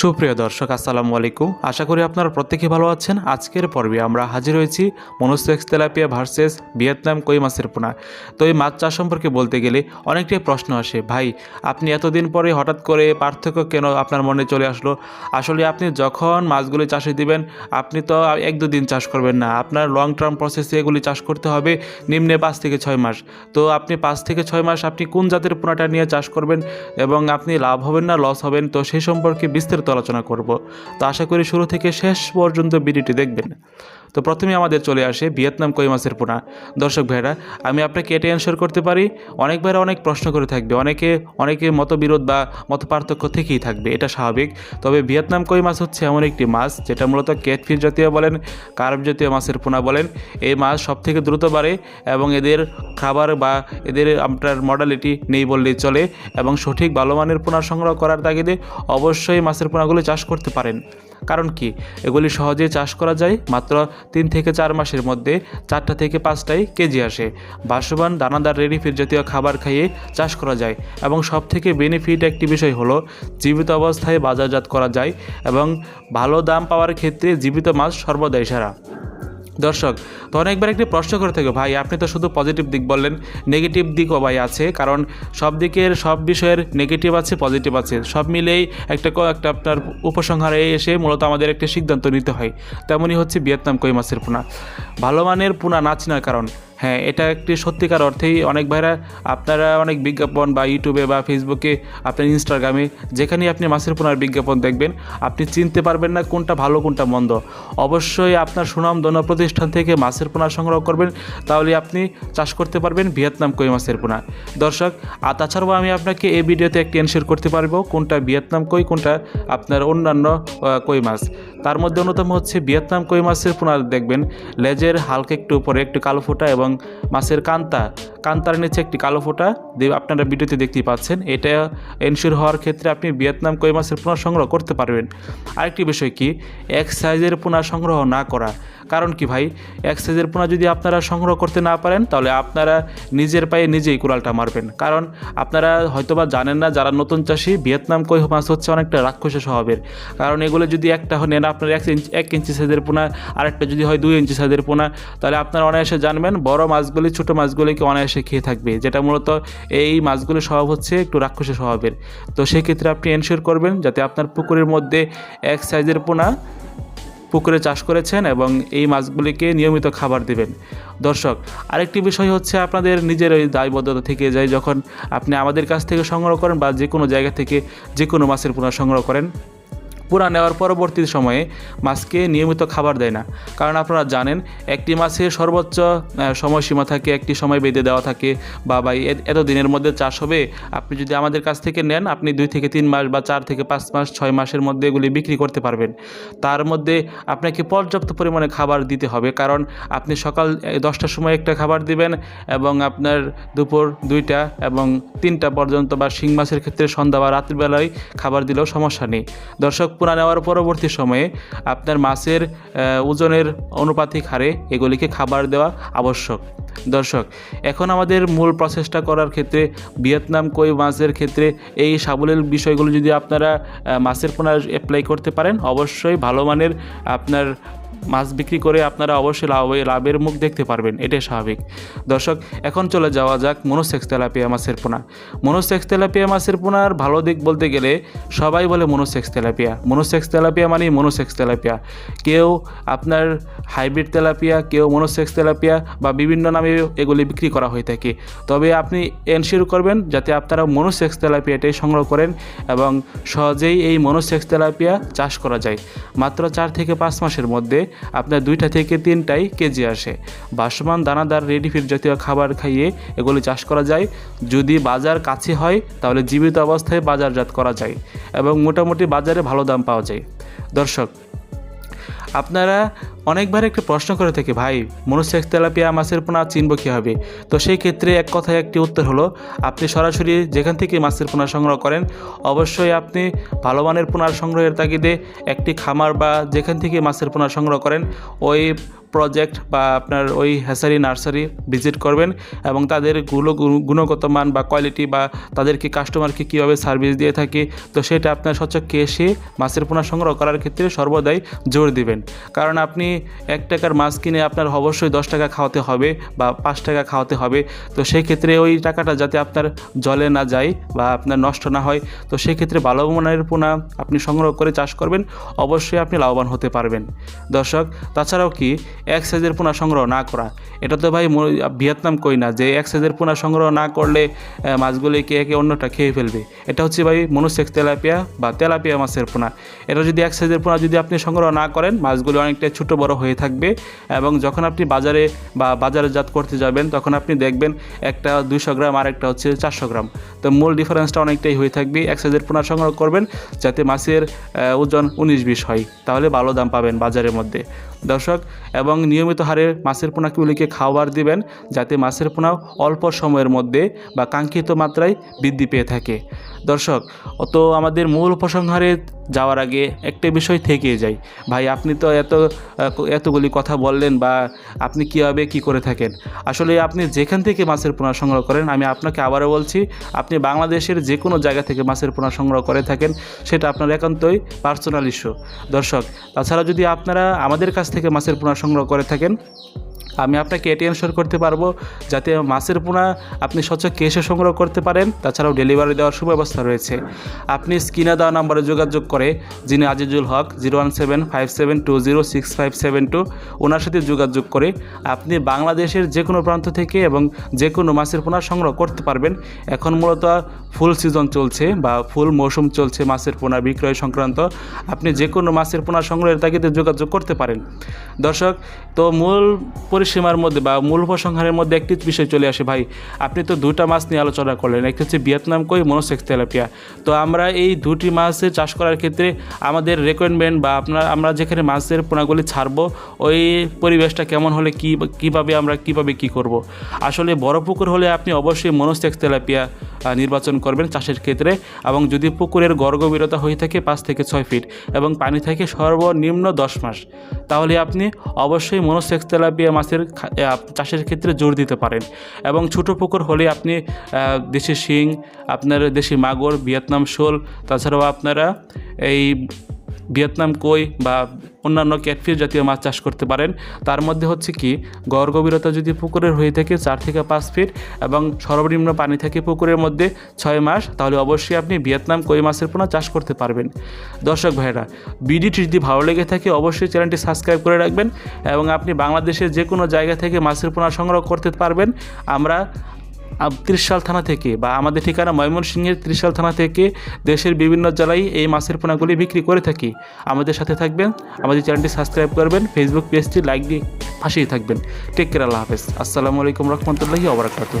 সুপ্রিয় দর্শক, আসসালামু আলাইকুম। আশা করি আপনারা প্রত্যেকে ভালো আছেন। আজকের পর্বে আমরা হাজির হয়েছি মনোসেক্স তেলাপিয়া ভার্সেস ভিয়েতনাম কই মাছের পোনা। তো এই মাছ চাষ সম্পর্কে বলতে গেলে অনেকটাই প্রশ্ন আসে, ভাই, আপনি এতদিন পরে হঠাৎ করে পার্থক্য কেন আপনার মনে চলে আসলো? আসলে আপনি যখন মাছগুলি চাষে দিবেন, আপনি তো এক দুদিন চাষ করবেন না। আপনার লং টার্ম প্রসেসে এগুলি চাষ করতে হবে নিম্নে পাঁচ থেকে ছয় মাস। তো আপনি পাঁচ থেকে ছয় মাস আপনি কোন জাতের পোনাটা নিয়ে চাষ করবেন এবং আপনি লাভ হবেন না লস হবেন? তো সেই সম্পর্কে বিস্তারিত আলোচনা করব। তো আশা করি শুরু থেকে শেষ পর্যন্ত ভিডিওটি দেখবেন। তো প্রথমে আমাদের চলে আসে ভিয়েতনাম কই মাছের পোনা। দর্শক ভাইরা আমি আপনাকে এটাই অ্যান্সার করতে পারি, অনেক ভাইরা অনেক প্রশ্ন করে থাকবে, অনেকে অনেকে মতবিরোধ বা মত পার্থক্য থেকেই থাকবে, এটা স্বাভাবিক। তবে ভিয়েতনাম কই মাছ হচ্ছে এমন একটি মাছ, যেটা মূলত ক্যাটফিশ জাতীয় বলেন, কার্প জাতীয় মাছের পোনা বলেন। এই মাছ সব থেকে দ্রুত বাড়ে এবং এদের খাবার বা এদের আপনার মডালিটি নেই বললেই চলে এবং সঠিক ভালো মানের পোনা সংগ্রহ করার তাগিদে অবশ্যই মাছের পোনাগুলো চাষ করতে পারেন। কারণ কি? এগুলি সহজে চাষ করা যায়, মাত্র তিন থেকে চার মাসের মধ্যে চারটা থেকে পাঁচটাই কেজি আসে। বাসবান, দানাদার রেডিফিট জাতীয় খাবার খাইয়ে চাষ করা যায় এবং সব থেকে বেনিফিট একটি বিষয় হলো জীবিত অবস্থায় বাজারজাত করা যায় এবং ভালো দাম পাওয়ার ক্ষেত্রে জীবিত মাছ সর্বদাই সেরা। দর্শক তো অনেকবার একটি প্রশ্ন করে থাকে। ভাই, আপনি তো শুধু পজিটিভ দিক বললেন নেগেটিভ দিকও ভাই আছে, কারণ সব দিকের, সব বিষয়ের নেগেটিভ আছে পজিটিভ আছে। সব মিলেই একটা একটা আপনার উপসংহারে এসে মূলত আমাদের একটা সিদ্ধান্ত নিতে হয়। তেমনই হচ্ছে ভিয়েতনাম কৈমাসের মাছের পোনা। ভালো মানের পোনা না চেনার কারণ। হ্যাঁ এটা একটি সত্যিকার অর্থেই অনেক ভাইরা, আপনারা অনেক বিজ্ঞাপন বা ইউটিউবে বা ফেসবুকে, আপনার ইনস্টাগ্রামে, যেখানেই আপনি মাছের পোনার বিজ্ঞাপন দেখবেন, আপনি চিনতে পারবেন না কোনটা ভালো, কোনটা মন্দ। অবশ্যই আপনার সুনাম সুনামধন্য প্রতিষ্ঠান থেকে মাছের পোনা সংগ্রহ করবেন, তাহলে আপনি চাষ করতে পারবেন ভিয়েতনাম কই মাছের পোনা। দর্শক, আর তাছাড়াও আমি আপনাকে এই ভিডিওতে একটি এনশিওর করতে পারব কোনটা ভিয়েতনাম কই, কোনটা আপনার অন্যান্য কই মাছ। তার মধ্যে অন্যতম হচ্ছে ভিয়েতনাম কই মাছের পোনা দেখবেন, লেজের হালকা একটু উপরে একটু কালো ফোঁটা এবং মাছের কান্তা। কান্তার নিচে একটি কালো ফোঁটা আপনারা ভিডিওতে দেখতেই পাচ্ছেন। এটা এনশিওর হওয়ার ক্ষেত্রে আপনি ভিয়েতনাম কই মাছের পোনা সংগ্রহ করতে পারবেন। আরেকটি বিষয় কি, এক সাইজের পোনা সংগ্রহ না করা। কারণ কি ভাই, এক সাইজের পোনা যদি আপনারা সংগ্রহ করতে না পারেন, তাহলে আপনারা নিজের পায়ে নিজেই কুড়ালটা মারবেন। কারণ আপনারা হয়তোবা জানেন না, যারা নতুন চাষি, ভিয়েতনাম কই মাছ হচ্ছে অনেকটা রাক্ষসী স্বভাবের। কারণ এগুলো যদি একটা নেন আপনার এক ইঞ্চি এক ইঞ্চি সাইজের পোনা, আরেকটা যদি হয় দুই ইঞ্চি সাইজের পোনা, তাহলে আপনারা অনায়াসে জানবেন, বড় মাছগুলি, ছোটো মাছগুলিকে অনায়াসে খেয়ে থাকবে, যেটা মূলত এই মাছগুলির স্বভাব হচ্ছে একটু রাক্ষসী স্বভাবের। তো সেক্ষেত্রে আপনি এনশিওর করবেন যাতে আপনার পুকুরের মধ্যে এক সাইজের পোনা পুকুরে চাষ করেছেন এবং এই মাছগুলিকে নিয়মিত খাবার দিবেন। দর্শক, আরেকটি বিষয় হচ্ছে আপনাদের নিজের ওই দায়বদ্ধতা থেকে যায় যখন আপনি আমাদের কাছ থেকে সংগ্রহ করেন বা যে কোনো জায়গা থেকে যে কোনো মাছের পোনা সংগ্রহ করেন। পুরা নেওয়ার পরবর্তী সময়ে মাছকে নিয়মিত খাবার দেয় না। কারণ আপনারা জানেন, একটি মাছের সর্বোচ্চ সময়সীমা থাকে, একটি সময় বেঁধে দেওয়া থাকে। বা এ- এত দিনের মধ্যে চাষ হবে? আপনি যদি আমাদের কাছ থেকে নেন, আপনি দুই থেকে তিন মাস বা চার থেকে পাঁচ মাস, ছয় মাসের মধ্যে এগুলি বিক্রি করতে পারবেন। তার মধ্যে আপনাকে পর্যাপ্ত পরিমাণে খাবার দিতে হবে। কারণ আপনি সকাল দশটার সময় একটা খাবার দিবেন এবং আপনার দুপুর দুইটা এবং তিনটা পর্যন্ত বা শিং মাছের ক্ষেত্রে সন্ধ্যা বা রাত্রিবেলায় খাবার দিলেও সমস্যা নেই। দর্শক পোনা নেওয়ার পরবর্তী সময়ে আপনার মাছের ওজনের অনুপাতিক হারে এগুলিকে খাবার দেওয়া আবশ্যক। দর্শক, এখন আমাদের মূল প্রচেষ্টা করার ক্ষেত্রে, ভিয়েতনাম কই মাছের ক্ষেত্রে এই সাবলীল বিষয়গুলো যদি আপনারা মাছের পোনা অ্যাপ্লাই করতে পারেন, অবশ্যই ভালো মানের আপনার মাছ বিক্রি করে আপনারা অবশ্যই লাভ লাভের মুখ দেখতে পারবেন, এটাই স্বাভাবিক। দর্শক, এখন চলে যাওয়া যাক মনোসেক্স তেলাপিয়া মাছের পোনা। মনোসেক্স তেলাপিয়া মাছের পোনার ভালো দিক বলতে গেলে সবাই বলে মনোসেক্স তেলাপিয়া। মনোসেক্স তেলাপিয়া মানে মনোসেক্স তেলাপিয়া। কেউ আপনার হাইব্রিড তেলাপিয়া, কেউ মনোসেক্স তেলাপিয়া বা বিভিন্ন নামে এগুলি বিক্রি করা হয়ে থাকে। তবে আপনি এনশিওর করবেন যাতে আপনারা মনোসেক্স তেলাপিয়াটাই সংগ্রহ করেন এবং সহজেই এই মনোসেক্স তেলাপিয়া চাষ করা যায়। মাত্র চার থেকে পাঁচ মাসের মধ্যে আপনার দুইটা থেকে তিনটাই কেজি আসে। বাসমান দানাদার রেডিফিড জাতীয় খাবার খাইয়ে এগুলি চাষ করা যায়। যদি বাজার কাছে হয়, তাহলে জীবিত অবস্থায় বাজারজাত করা যায় এবং মোটামুটি বাজারে ভালো দাম পাওয়া যায়। দর্শক আপনারা অনেকবার একটা প্রশ্ন করে থাকে, ভাই, মনুসেক্স তেলাপিয়া মাছের পোনা চিনব কীভাবে? তো সেই ক্ষেত্রে এক কথায় একটি উত্তর হলো, আপনি সরাসরি যেখান থেকে মাছের পোনা সংগ্রহ করেন, অবশ্যই আপনি ভালো মানের পোনার সংগ্রহের তাগিদে একটি খামার বা যেখান থেকে মাছের পোনা সংগ্রহ করেন, ওই প্রজেক্ট বা আপনার ওই হ্যাসারি, নার্সারি ভিজিট করবেন এবং তাদেরগুলো গুণগত মান বা কোয়ালিটি বা তাদেরকে কাস্টমারকে কীভাবে সার্ভিস দিয়ে থাকে, তো সেটা আপনার স্বচ্ছকে এসে মাছের পোনা সংগ্রহ করার ক্ষেত্রে সর্বদাই জোর দিবেন। কারণ আপনি এক টাকার মাছ কিনে আপনার অবশ্যই দশ টাকা খাওয়াতে হবে বা পাঁচ টাকা খাওয়াতে হবে, তো সেই ক্ষেত্রে ওই টাকাটা যাতে আপনার জলে না যায় বা আপনার নষ্ট না হয়, তো সেই ক্ষেত্রে ভালো মানের পোনা আপনি সংগ্রহ করে চাষ করবেন, অবশ্যই আপনি লাভবান হতে পারবেন। দর্শক, তাছাড়াও কি এক সাইজের পোনা সংগ্রহ না করা। এটা তো ভাই ভিয়েতনাম কই না যে এক সাইজের পোনা সংগ্রহ না করলে মাছগুলি কে একে অন্যটা খেয়ে ফেলবে। এটা হচ্ছে ভাই মনুসেক্স তেলাপিয়া বা তেলাপিয়া মাছের পোনা। এটা যদি এক সাইজের পোনা যদি আপনি সংগ্রহ না করেন, মাছগুলি অনেকটাই ছোটো বড় হয়ে থাকবে এবং যখন আপনি বাজারে বা বাজারজাত করতে যাবেন, তখন আপনি দেখবেন একটা দুইশো গ্রাম আর একটা হচ্ছে চারশো গ্রাম। তো মূল ডিফারেন্সটা অনেকটাই হয়ে থাকবে। এক সাইজের পোনা সংগ্রহ করবেন যাতে মাছের ওজন উনিশ বিশ হয়। তাহলে ভালো দাম পাবেন বাজারের মধ্যে। দর্শক, এবং নিয়মিত হারে মাছের পোনাগুলিকে খাওয়ার দিবেন যাতে মাছের পোনা অল্প সময়ের মধ্যে বা কাঙ্ক্ষিত মাত্রায় বৃদ্ধি পেয়ে থাকে। দর্শক, অত আমাদের মূল উপসংহারে যাওয়ার আগে একটা বিষয় থেকেই যায় ভাই, আপনি তো এত, এতগুলি কথা বললেন বা আপনি কীভাবে কি করে থাকেন? আসলে আপনি যেখান থেকে মাছের পোনা সংগ্রহ করেন, আমি আপনাকে আবারও বলছি, আপনি বাংলাদেশের যে কোনো জায়গা থেকে মাছের পোনা সংগ্রহ করে থাকেন, সেটা আপনার একান্তই পার্সোনাল ইস্যু দর্শক, তাছাড়া যদি আপনারা আমাদের কাছ থেকে মাছের পোনা সংগ্রহ করে থাকেন আমি আপনাকে এটি এনশোর করতে পারব, যাতে মাছের পোনা আপনি স্বচ্ছ কেসে সংগ্রহ করতে পারেন, তাছাড়াও ডেলিভারি দেওয়ার সুব্যবস্থা রয়েছে। আপনি স্ক্রিনে দেওয়া নাম্বারে যোগাযোগ করে যিনি Azizul Haque zero one seven five seven two zero six five seven two ওনার সাথে যোগাযোগ করে আপনি বাংলাদেশের যে কোনো প্রান্ত থেকে এবং যে কোনো মাছের পোনা সংগ্রহ করতে পারবেন। এখন মূলত ফুল সিজন চলছে বা ফুল মৌসুম চলছে মাছের পোনা বিক্রয় সংক্রান্ত। আপনি যে কোনো মাছের পোনা সংগ্রহের তাগিদে যোগাযোগ করতে পারেন। দর্শক, তো মূল পরিসীমার মধ্যে বা মূল উপসংহারের মধ্যে একটি বিষয় চলে আসে, ভাই। আপনি তো দুটা মাছ নিয়ে আলোচনা করলেন, একটি হচ্ছে ভিয়েতনাম কই মনোসেক্স তেলাপিয়া। তো আমরা এই দুটি মাছের চাষ করার ক্ষেত্রে আমাদের রেকমেন্ডমেন্ট বা আপনার, আমরা যেখানে মাছের পোনাগুলি ছাড়বো, ওই পরিবেশটা কেমন হলে কী, কীভাবে আমরা, কীভাবে কী করব। আসলে বড় পুকুর হলে আপনি অবশ্যই মনোসেক্স তেলাপিয়া। নির্বাচন করবেন চাষের ক্ষেত্রে এবং যদি পুকুরের গর্গভীরতা হয়ে থাকে পাঁচ থেকে ছয় ফিট এবং পানি থাকে সর্বনিম্ন দশ মাস, তাহলে আপনি অবশ্যই মনোসেক্স তেলাপিয়া মাছের চাষের ক্ষেত্রে জোর দিতে পারেন। এবং ছোট পুকুর হলে আপনি দেশি শিং, আপনার দেশি মাগুর, ভিয়েতনাম শোল, তাছাড়াও আপনারা এই ভিয়েতনাম কই বা অন্যান্য ক্যাটফিস জাতীয় মাছ চাষ করতে পারেন। তার মধ্যে হচ্ছে কি গড় গভীরতা যদি পুকুরের হয়ে থাকে চার থেকে পাঁচ ফিট এবং সর্বনিম্ন পানি থাকে পুকুরের মধ্যে ছয় মাস, তাহলে অবশ্যই আপনি ভিয়েতনাম কই মাছের পোনা চাষ করতে পারবেন। দর্শক ভাইরা ভিডিওটি যদি ভালো লেগে থাকে অবশ্যই চ্যানেলটি সাবস্ক্রাইব করে রাখবেন এবং আপনি বাংলাদেশের যে কোনো জায়গা থেকে মাছের পোনা সংগ্রহ করতে পারবেন। আমরা ত্রিশাল থানা থেকে বা আমাদের ঠিকানা ময়মনসিংহের ত্রিশাল থানা থেকে দেশের বিভিন্ন জেলায় এই মাছের পোনাগুলি বিক্রি করে থাকি। আমাদের সাথে থাকবেন, আমাদের চ্যানেলটি সাবস্ক্রাইব করবেন ফেসবুক পেজটি লাইক দিয়ে পাশেই থাকবেন। টেক কেয়ার আল্লাহ হাফেজ। আসসালামু আলাইকুম রহমতুল্লাহি ওবরাকাতুহ